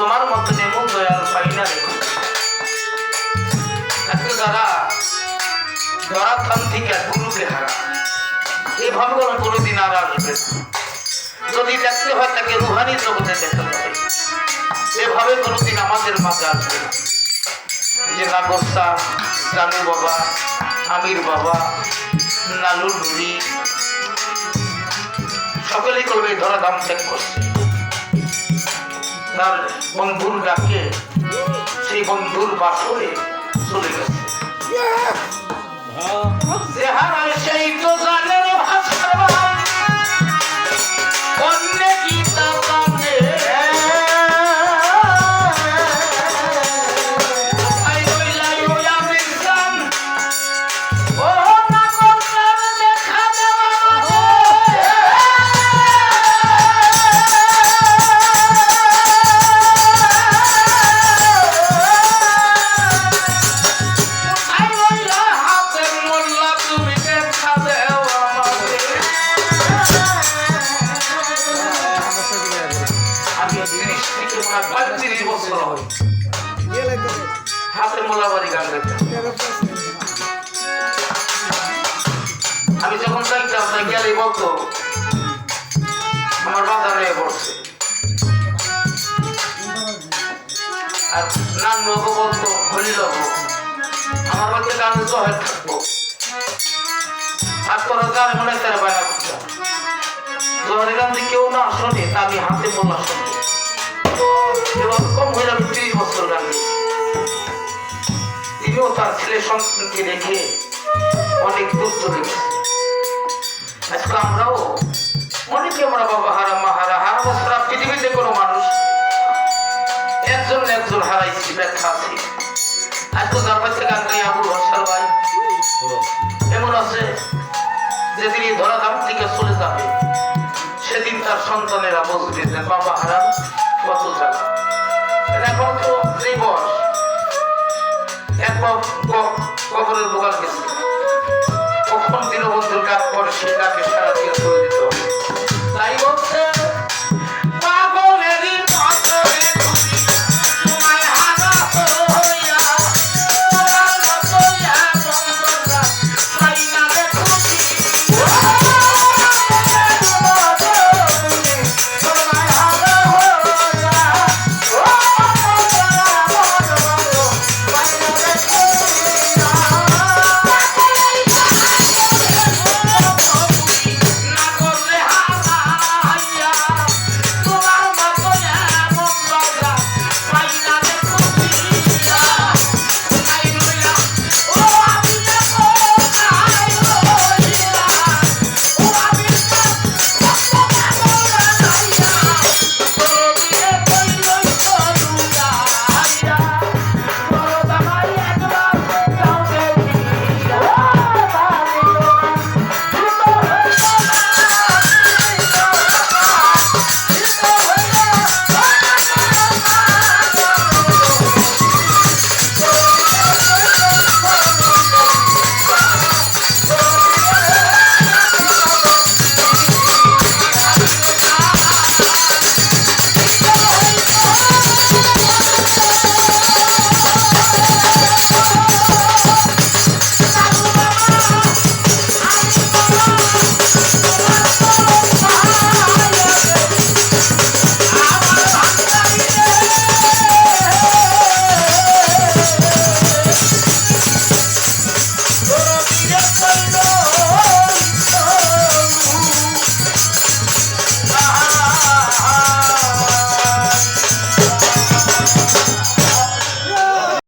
তুমি এমন দয়াল পাই না রেখো আজকে যারা ধরাধাম থেকে গুরুকে হারা। এভাবে কোনো কোনোদিন আর আসবে যদি দেখতে হয় তাকে রুহানি জগতে দেখতে হবে এভাবে কোনোদিন আমাদের মাঝে আসবে। যে নাগর শাহ জানু বাবা, আমির বাবা লালুর নুরি, সকলেই করবে ধরা দাম ত্যাগ করছে। তার বন্ধুর ডাকে সেই বন্ধুর বাসরে চলে গেছে। সেই তো জানে আমার বাধা নিয়ে পড়ছে। আর নাম লোক আমার বাচ্চা গান থাকব। আর তোরা গান মনে তারা গান যদি কেউ না শোনে, তা আমি হাতে মোল্লা শুনব তো কম হয়ে তিরিশ বছর গান তিনিও তার ছেলে সন্তানকে রেখে অনেক দূর চলে গেছে আজকে আমরাও অনেকে আমরা বাবা হারা মা হারা হারা বছর পৃথিবীতে কোনো মানুষ একজন একজন হারাইছি ব্যাখ্যা আছে আজকে বাচ্চা গান ভাই এমন আছে এই ধরাধাম থেকে চলে যাবে সেদিন তার সন্তানেরা বুঝবে যে বাবা হারান কত জায়গা এখন তো এই বয়স একবার ক- কবরের বোকাল গেছে কখন দীনবন্ধুর কাজ করে সে তাকে সারা দিয়ে দিতে তাই হোক